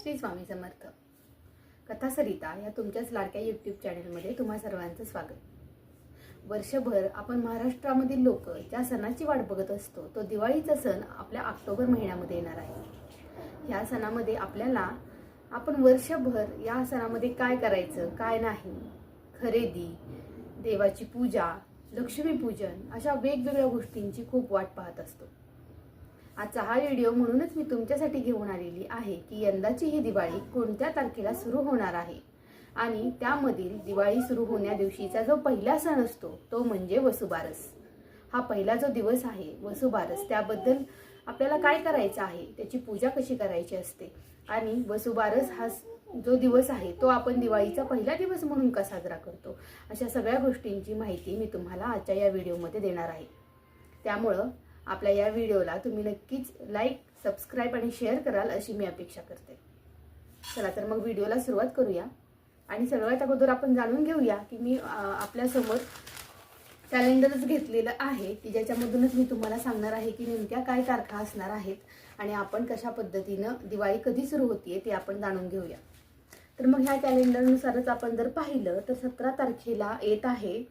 श्री स्वामी समर्थ. कथा सरिता या तुमच्याच लाडक्या यूट्यूब चॅनलमध्ये तुम्हा सर्वांचं स्वागत. वर्षभर आपण महाराष्ट्रामधील लोक ज्या सणाची वाट बघत असतो तो दिवाळीचा सण आपल्या ऑक्टोबर महिन्यामध्ये येणार आहे. ह्या सणामध्ये आपल्याला आपण वर्षभर या सणामध्ये काय करायचं काय नाही खरेदी देवाची पूजा लक्ष्मीपूजन अशा वेगवेगळ्या गोष्टींची खूप वाट पाहत असतो. आजचा हा व्हिडिओ म्हणूनच मी तुमच्यासाठी घेऊन आलेली आहे की यंदाची ही दिवाळी कोणत्या तारखेला सुरू होणार आहे? आणि त्यामधील दिवाळी सुरू होण्या दिवशीचा जो पहिला सण असतो तो म्हणजे वसुबारस. हा पहिला जो दिवस आहे वसुबारस त्याबद्दल आपल्याला काय करायचं आहे त्याची पूजा कशी करायची असते? आणि वसुबारस हा जो दिवस आहे तो आपण दिवाळीचा पहिला दिवस म्हणून का साजरा करतो? अशा सगळ्या गोष्टींची माहिती मी तुम्हाला आजच्या या व्हिडिओमध्ये देणार आहे. त्यामुळं आपल्या या व्हिडिओला तुम्ही नक्कीच लाईक सबस्क्राईब आणि शेअर कराल अशी मी अपेक्षा करते. चला तर मग व्हिडिओला सुरुवात करूया. आणि सगळ्यात अगोदर आपण जाणून घेऊया की मी आपल्यासमोर कॅलेंडरच घेतलेलं आहे की ज्याच्यामधूनच मी तुम्हाला सांगणार आहे की नेमक्या काय तारखा असणार आहेत आणि आपण कशा पद्धतीनं दिवाळी कधी सुरू होतीये ते आपण जाणून घेऊया. तर मग ह्या कॅलेंडरनुसारच आपण जर पाहिलं तर सतरा तारखेला येत आहे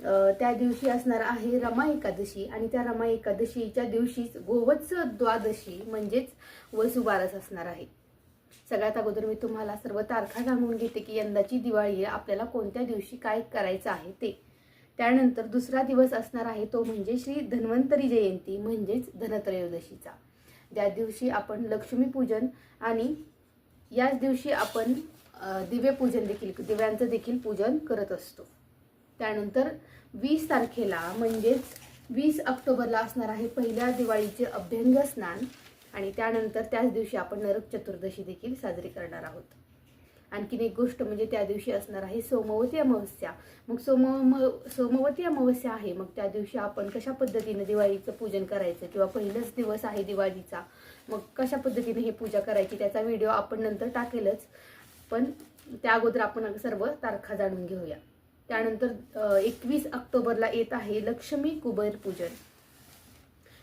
त्या दिवशी असणार आहे रमा एकादशी आणि त्या रमा एकादशीच्या दिवशीच गोवत्स द्वादशी म्हणजेच वसुबारस असणार आहे. सगळ्यात अगोदर मी तुम्हाला सर्व तारखा सांगून घेते की यंदाची दिवाळी आपल्याला कोणत्या दिवशी काय करायचं आहे ते. त्यानंतर दुसरा दिवस असणार आहे तो म्हणजे श्री धन्वंतरी जयंती म्हणजेच धनत्रयोदशीचा. त्या दिवशी आपण लक्ष्मीपूजन आणि याच दिवशी आपण अ, दिव्यपूजन देखील दिव्यांचं देखील पूजन करत असतो. त्यानंतर वीस तारखेला म्हणजेच वीस ऑक्टोबरला असणार आहे पहिल्या दिवाळीचे अभ्यंग स्नान. आणि त्यानंतर त्याच दिवशी आपण नरक चतुर्दशी देखील साजरी करणार आहोत. आणखीन एक गोष्ट म्हणजे त्या दिवशी असणार आहे सोमवती अमावस्या. मग सोम सोमवती अमावस्या आहे. मग त्या दिवशी आपण कशा पद्धतीने दिवाळीचं पूजन करायचं किंवा पहिलाच दिवस आहे दिवाळीचा मग कशा पद्धतीने हे पूजा करायची त्याचा व्हिडिओ आपण नंतर टाकेलच. पण त्या अगोदर आपण सर्व तारखा जाणून घेऊया. त्यानंतर एकवीस ऑक्टोबरला येत आहे लक्ष्मी कुबेर पूजन.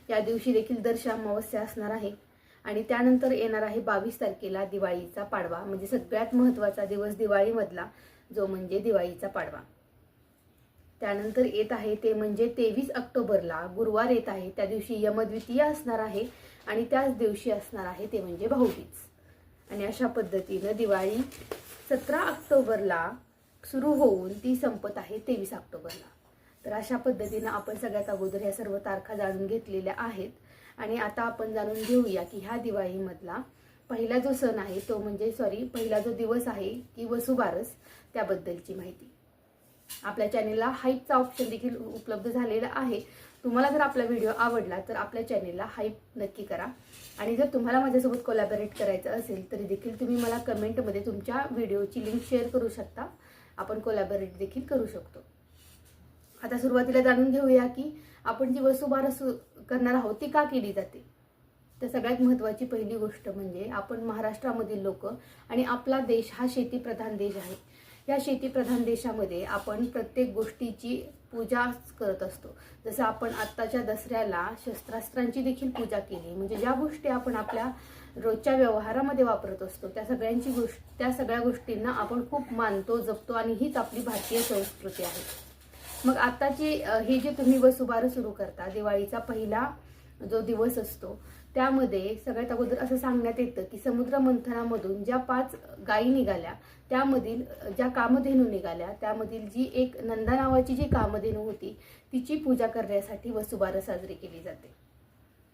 या दिवशी देखील दर्श अमावस्या असणार आहे. आणि त्यानंतर येणार आहे बावीस तारखेला दिवाळीचा पाडवा. म्हणजे सगळ्यात महत्त्वाचा दिवस दिवाळीमधला जो म्हणजे दिवाळीचा पाडवा. त्यानंतर येत आहे ते म्हणजे तेवीस ऑक्टोबरला गुरुवार येत आहे. त्या दिवशी यमद्वितीय असणार आहे आणि त्याच दिवशी असणार आहे ते म्हणजे भाऊबीज. आणि अशा पद्धतीनं दिवाळी सतरा ऑक्टोबरला सुरू होऊन ती संपत आहे तेवीस ऑक्टोबरला. तर अशा पद्धतीनं आपण सगळ्यात अगोदर ह्या सर्व तारखा जाणून घेतलेल्या आहेत. आणि आता आपण जाणून घेऊया की ह्या दिवाळीमधला पहिला जो सण आहे तो म्हणजे सॉरी पहिला जो दिवस आहे की वसुबारस त्याबद्दलची माहिती. आपल्या चॅनेलला हाईपचा ऑप्शन देखील उपलब्ध झालेला आहे. तुम्हाला जर आपला व्हिडिओ आवडला तर आपल्या चॅनेलला हाईप नक्की करा. आणि जर तुम्हाला माझ्यासोबत कोलॅबरेट करायचं असेल तरी देखील तुम्ही मला कमेंटमध्ये तुमच्या व्हिडिओची लिंक शेअर करू शकता. आपण कोलॅबरेट देखील करू शकतो. आता सुरुवातीला जाणून घेऊया की आपण जी वसुबारस करणार आहोत ती का केली जाते? तर सगळ्यात महत्त्वाची पहिली गोष्ट म्हणजे आपण महाराष्ट्रामधील लोक आणि आपला देश हा शेतीप्रधान देश आहे. या शेतीप्रधान देशामध्ये आपण प्रत्येक गोष्टीची पूजा करत असतो. जसं आपण आत्ताच्या दसऱ्याला शस्त्रास्त्रांची देखील पूजा केली. म्हणजे ज्या गोष्टी आपण आपल्या रोजच्या व्यवहारामध्ये वापरत असतो त्या सगळ्यांची गोष्ट त्या सगळ्या गोष्टींना आपण खूप मानतो जपतो आणि हीच आपली भारतीय संस्कृती आहे. मग आताची हे जे तुम्ही वसुबार सुरू करता दिवाळीचा पहिला जो दिवस असतो त्यामध्ये सगळ्यात अगोदर असं सांगण्यात येतं की समुद्र मंथनामधून ज्या पाच गायी निघाल्या त्यामधील ज्या कामधेनू निघाल्या त्यामधील जी एक नंदा नावाची जी कामधेनू होती तिची पूजा करण्यासाठी वसुबारं साजरी केली जाते.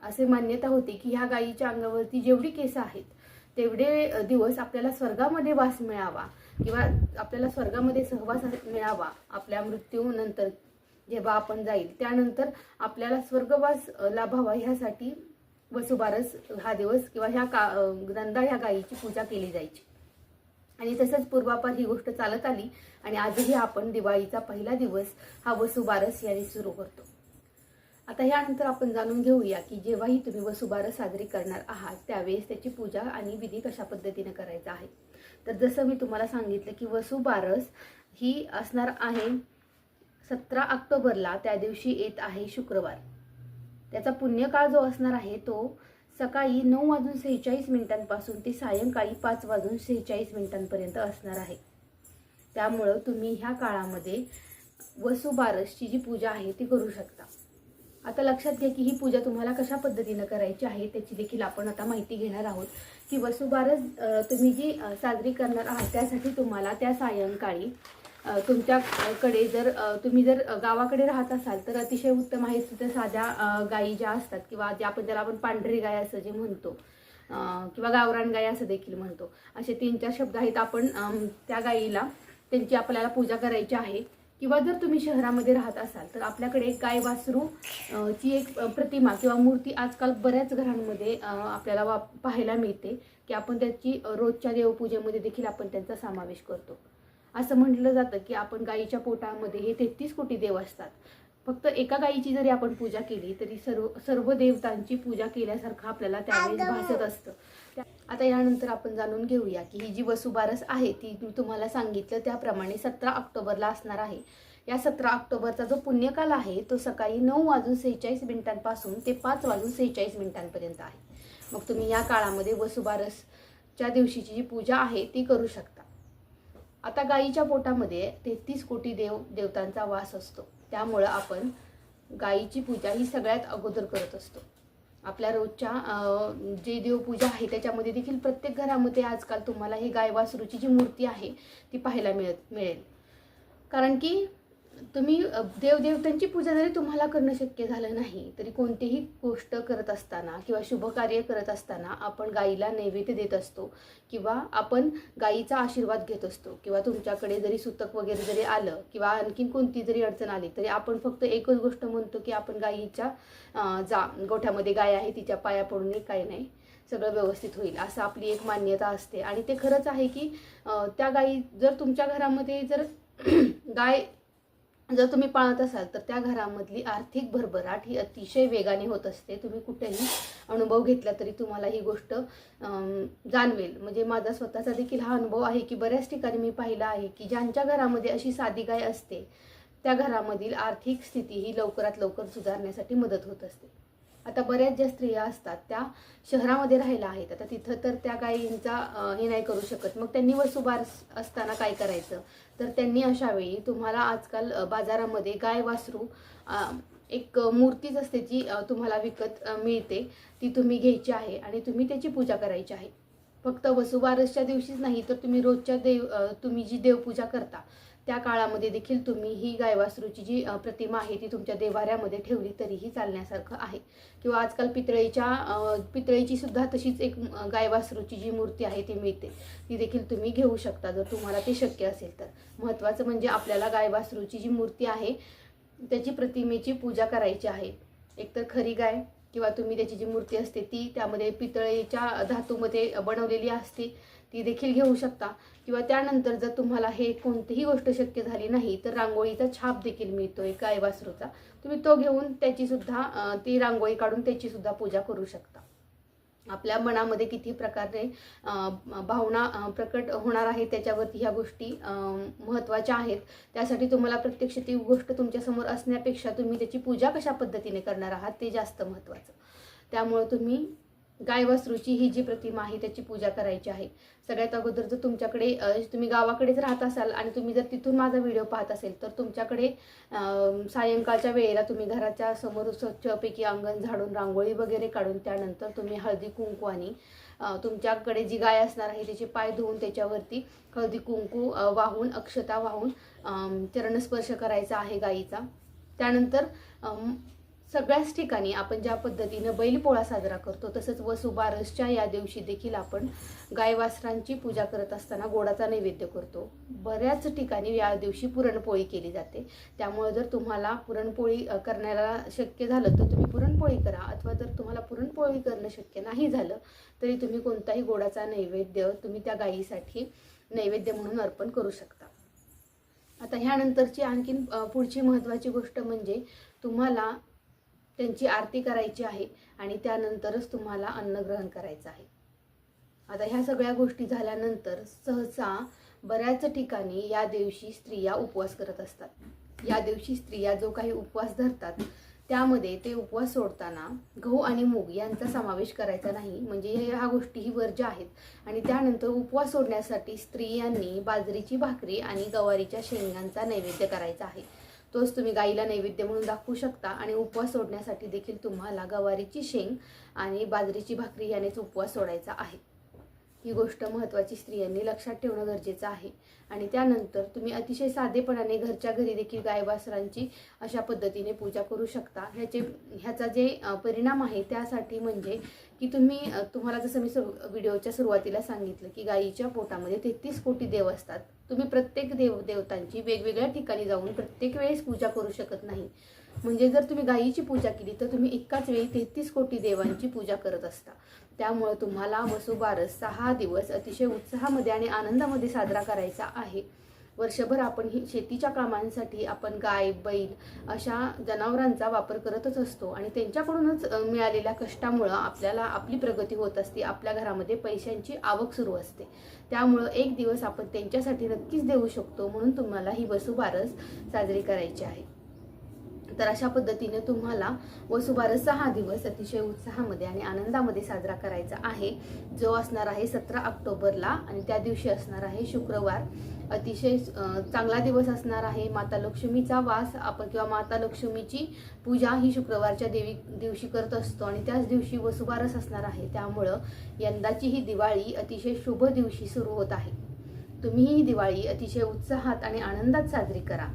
असे मान्यता होती की ह्या गायीच्या अंगावरती जेवढी केस आहेत तेवढे दिवस आपल्याला स्वर्गामध्ये वास मिळावा किंवा आपल्याला स्वर्गामध्ये सहवास मिळावा आपल्या मृत्यूनंतर जेव्हा आपण जाईल त्यानंतर आपल्याला स्वर्गवास लाभावा ह्यासाठी वसुबारस हा दिवस किंवा ह्या का अ, नंदा ह्या गायीची पूजा केली जायची. आणि तसंच पूर्वापार ही गोष्ट चालत आली आणि आजही आपण दिवाळीचा पहिला दिवस हा वसुबारस याने सुरू करतो. आता यानंतर आपण जाणून घेऊया की जेव्हाही तुम्ही वसुबारस साजरी करणार आहात त्यावेळेस त्याची पूजा आणि विधी कशा पद्धतीने करायचा आहे. तर जसं मी तुम्हाला सांगितलं की वसुबारस ही असणार आहे सतरा ऑक्टोबरला त्या दिवशी येत आहे शुक्रवार. त्याचा पुण्यकाळ जो असणार आहे तो सकाळी नऊ वाजून सेहेचाळीस मिनिटांपासून ते सायंकाळी पाच वाजून सेहेचाळीस मिनिटांपर्यंत असणार आहे. त्यामुळं तुम्ही ह्या काळामध्ये वसुबारसची जी पूजा आहे ती करू शकता. आता लक्षात घ्या की ही पूजा तुम्हाला कशा पद्धतीनं करायची आहे त्याची देखील आपण आता माहिती घेणार आहोत. की वसुबारस तुम्ही जी साजरी करणार आहात त्यासाठी तुम्हाला त्या सायंकाळी तुमच्याकडे जर तुम्ही जर गावाकडे राहत असाल तर अतिशय उत्तम आहे तिथं साध्या गायी ज्या असतात किंवा ज्या आपण ज्याला आपण पांढरी गाय असं जे म्हणतो किंवा गावरान गाय असं देखील म्हणतो असे तीन चार शब्द आहेत आपण त्या गायीला त्यांची आपल्याला पूजा करायची आहे. किंवा जर तुम्ही शहरामध्ये राहत असाल तर आपल्याकडे एक गाय वासरू ची एक प्रतिमा किंवा मूर्ती आजकाल बऱ्याच घरांमध्ये आपल्याला वा पाहायला मिळते की आपण त्याची रोजच्या देवपूजेमध्ये देखील आपण त्यांचा समावेश करतो. असं म्हटलं जातं की आपण गायीच्या पोटामध्ये हे तेहतीस कोटी देव असतात. फक्त एका गायीची जरी आपण पूजा केली तरी सर्व सर्व देवतांची पूजा केल्यासारखं आपल्याला त्यावेळेस भासत असतं. आता यानंतर आपण जाणून घेऊया की ही जी वसुबारस आहे ती मी तुम्हाला सांगितलं त्याप्रमाणे सतरा ऑक्टोबरला असणार आहे. या सतरा ऑक्टोबरचा जो पुण्यकाल आहे तो सकाळी नऊ वाजून सेहेचाळीस मिनिटांपासून ते पाच वाजून सेहेचाळीस मिनिटांपर्यंत आहे. मग तुम्ही या काळामध्ये वसुबारसच्या दिवशीची जी पूजा आहे ती करू शकता. आता गाईच्या पोटामध्ये तेहतीस कोटी देव देवतांचा वास असतो. त्यामुळं आपण गाईची पूजा ही सगळ्यात अगोदर करत असतो. आपल्या रोजच्या जे देवपूजा आहे त्याच्यामध्ये देखील प्रत्येक घरामध्ये आजकाल तुम्हाला ही गाय वासरूची जी मूर्ती आहे ती पाहायला मिळत मिळेल. कारण की तुम्ही देवदेवतांची पूजा जरी तुम्हाला करणं शक्य झालं नाही तरी कोणतीही गोष्ट करत असताना किंवा शुभ कार्य करत असताना आपण गाईला नैवेद्य देत असतो किंवा आपण गाईचा आशीर्वाद घेत असतो किंवा तुमच्याकडे जरी सुतक वगैरे जरी आलं किंवा आणखीन कोणती जरी अडचण आली तरी आपण फक्त एकच गोष्ट म्हणतो की आपण गाईच्या जा गोठ्यामध्ये गाय आहे तिच्या पाया पडून नये काही नाही सगळं व्यवस्थित होईल असं आपली एक मान्यता असते. आणि ते खरंच आहे की त्या गाई जर तुमच्या घरामध्ये जर गाय जर तुम्ही पाळत असाल तर त्या घरामधली आर्थिक भरभराट ही अतिशय वेगाने होत असते. तुम्ही कुठेही अनुभव घेतला तरी तुम्हाला ही गोष्ट जाणवेल. म्हणजे माझा स्वतःचा देखील हा अनुभव आहे की बऱ्याच ठिकाणी मी पाहिला आहे की ज्यांच्या घरामध्ये अशी साधी गाय असते त्या घरामधील आर्थिक स्थिती ही लवकरात लवकर सुधारण्यासाठी मदत होत असते. आता बऱ्याच ज्या स्त्रिया असतात त्या शहरामध्ये राहायला आहेत. आता तिथं तर त्या गायींचा हे नाही करू शकत. मग त्यांनी वसुबार असताना काय करायचं? तर त्यांनी अशावेळी तुम्हाला आजकाल बाजारामध्ये गाय वासरू एक मूर्तीच असते जी तुम्हाला विकत मिळते. ती तुम्ही घ्यायची आहे आणि तुम्ही त्याची पूजा करायची आहे. फक्त वसुबारसच्या दिवशीच नाही तर तुम्ही रोजच्या देव तुम्ही जी देवपूजा करता त्या काळामध्ये देखील तुम्ही ही गायवासरूची जी प्रतिमा आहे ती तुमच्या देवाऱ्यामध्ये ठेवली तरीही चालण्यासारखं आहे. किंवा आजकाल पितळेच्या पितळीची सुद्धा तशीच एक गायवासरूची जी मूर्ती आहे ती मिळते. ती देखील तुम्ही घेऊ शकता जर तुम्हाला ते शक्य असेल तर. महत्त्वाचं म्हणजे आपल्याला गायवासरूची जी मूर्ती आहे त्याची प्रतिमेची पूजा करायची आहे. एकतर खरी गाय किंवा तुम्ही त्याची जी मूर्ती असते ती त्यामध्ये पितळेच्या धातूमध्ये बनवलेली असते. ती देखील घेऊ शकता. किंवा त्यानंतर जर तुम्हाला हे कोणतीही गोष्ट शक्य झाली नाही तर रांगोळीचा छाप देखील मिळतो एक गाय वासरूचा तुम्ही तो घेऊन त्याची सुद्धा ती रांगोळी काढून त्याची सुद्धा पूजा करू शकता. आपल्या मनामध्ये किती प्रकारे भावना प्रकट होणार आहे त्याच्यावरती ह्या गोष्टी महत्त्वाच्या आहेत. त्यासाठी तुम्हाला प्रत्यक्ष ती गोष्ट तुमच्यासमोर असण्यापेक्षा तुम्ही त्याची पूजा कशा पद्धतीने करणार आहात ते जास्त महत्त्वाचं. त्यामुळं तुम्ही गाय वासरूची ही जी प्रतिमा आहे त्याची पूजा करायची आहे. सगळ्यात अगोदर जर तुमच्याकडे तुम्ही गावाकडेच राहत असाल आणि तुम्ही जर तिथून माझा व्हिडिओ पाहत असेल तर तुमच्याकडे सायंकाळच्या वेळेला तुम्ही घराच्या समोर स्वच्छपैकी अंगण झाडून रांगोळी वगैरे काढून त्यानंतर तुम्ही हळदी कुंकू आणि तुमच्याकडे जी गाय असणार आहे त्याचे पाय धुवून त्याच्यावरती हळदी कुंकू वाहून अक्षता वाहून चरणस्पर्श करायचा आहे गायीचा त्यानंतर सगळ्याच ठिकाणी आपण ज्या पद्धतीनं बैलपोळा साजरा करतो तसंच वसुबारसच्या या दिवशी देखील आपण गायवासरांची पूजा करत असताना गोडाचा नैवेद्य करतो. बऱ्याच ठिकाणी या दिवशी पुरणपोळी केली जाते. त्यामुळे जर तुम्हाला पुरणपोळी करण्याला शक्य झालं तर तुम्ही पुरणपोळी करा. अथवा जर तुम्हाला पुरणपोळी करणं शक्य नाही झालं तरी तुम्ही कोणताही गोडाचा नैवेद्य तुम्ही त्या गायीसाठी नैवेद्य म्हणून अर्पण करू शकता. आता ह्यानंतरची आणखीन पुढची महत्त्वाची गोष्ट म्हणजे तुम्हाला त्यांची आरती करायची आहे आणि त्यानंतरच तुम्हाला अन्नग्रहण करायचं आहे. आता ह्या सगळ्या गोष्टी झाल्यानंतर सहसा बऱ्याच ठिकाणी या दिवशी स्त्रिया उपवास करत असतात. या दिवशी स्त्रिया जो काही उपवास धरतात त्यामध्ये ते उपवास सोडताना गहू आणि मूग यांचा समावेश करायचा नाही. म्हणजे हे- ह्या गोष्टी ही वर्ज्य आहेत. आणि त्यानंतर उपवास सोडण्यासाठी स्त्रियांनी बाजरीची भाकरी आणि गवारीच्या शेंगांचा नैवेद्य करायचा आहे. तोच तुम्ही गाईला नैवेद्य म्हणून दाखवू शकता आणि उपवास सोडण्यासाठी देखील तुम्हाला गवारीची शेंग आणि बाजरीची भाकरी यानेच उपवास सोडायचा आहे. ही गोष्ट महत्त्वाची स्त्रियांनी लक्षात ठेवणं गरजेचं आहे. आणि त्यानंतर तुम्ही अतिशय साधेपणाने घरच्या घरी देखील गायवासरांची अशा पद्धतीने पूजा करू शकता. ह्याचे ह्याचा जे परिणाम आहे त्यासाठी म्हणजे की तुम्ही तुम्हाला जसं मी सुरू व्हिडिओच्या सुरुवातीला सांगितलं की गायीच्या पोटामध्ये तेहतीस कोटी देव असतात. तुम्ही प्रत्येक देव देवतांची वेगवेगळ्या ठिकाणी जाऊन प्रत्येक वेळेस पूजा करू शकत नाही. म्हणजे जर तुम्ही गायीची पूजा केली तर तुम्ही एकाच वेळी तेहतीस कोटी देवांची पूजा करत असता. त्यामुळं तुम्हाला वसुबारस सहा दिवस अतिशय उत्साहामध्ये आणि आनंदामध्ये साजरा करायचा आहे. वर्षभर आपण ही शेतीच्या कामांसाठी आपण गाय बैल अशा जनावरांचा वापर करतच असतो आणि त्यांच्याकडूनच मिळालेल्या कष्टामुळं आपल्याला आपली प्रगती होत असते. आपल्या घरामध्ये पैशांची आवक सुरू असते. त्यामुळं एक दिवस आपण त्यांच्यासाठी नक्कीच देऊ शकतो म्हणून तुम्हाला ही वसुबारस साजरी करायची आहे. तर अशा पद्धतीने तुम्हाला वसुबारस सहा दिवस अतिशय उत्साहामध्ये आणि आनंदामध्ये साजरा करायचा आहे. जो असणार आहे सतरा ऑक्टोबरला आणि त्या दिवशी असणार आहे शुक्रवार. अतिशय चांगला दिवस असणार आहे. माता लक्ष्मीचा वास आपण किंवा माता लक्ष्मीची पूजा ही शुक्रवारच्या देवी दिवशी करत असतो आणि त्याच दिवशी वसुबारस असणार आहे. त्यामुळं यंदाची ही दिवाळी अतिशय शुभ दिवशी सुरू होत आहे. तुम्ही ही दिवाळी अतिशय उत्साहात आणि आनंदात साजरी करा.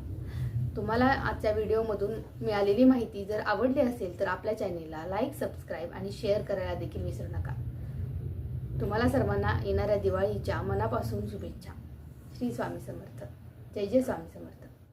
तुम्हाला आजच्या व्हिडिओमधून मिळालेली माहिती जर आवडली असेल तर आपल्या चॅनेलला लाईक सबस्क्राईब आणि शेअर करायला देखील विसरू नका. तुम्हाला सर्वांना येणाऱ्या दिवाळीच्या मनापासून शुभेच्छा. श्री स्वामी समर्थ. जय जय स्वामी समर्थ.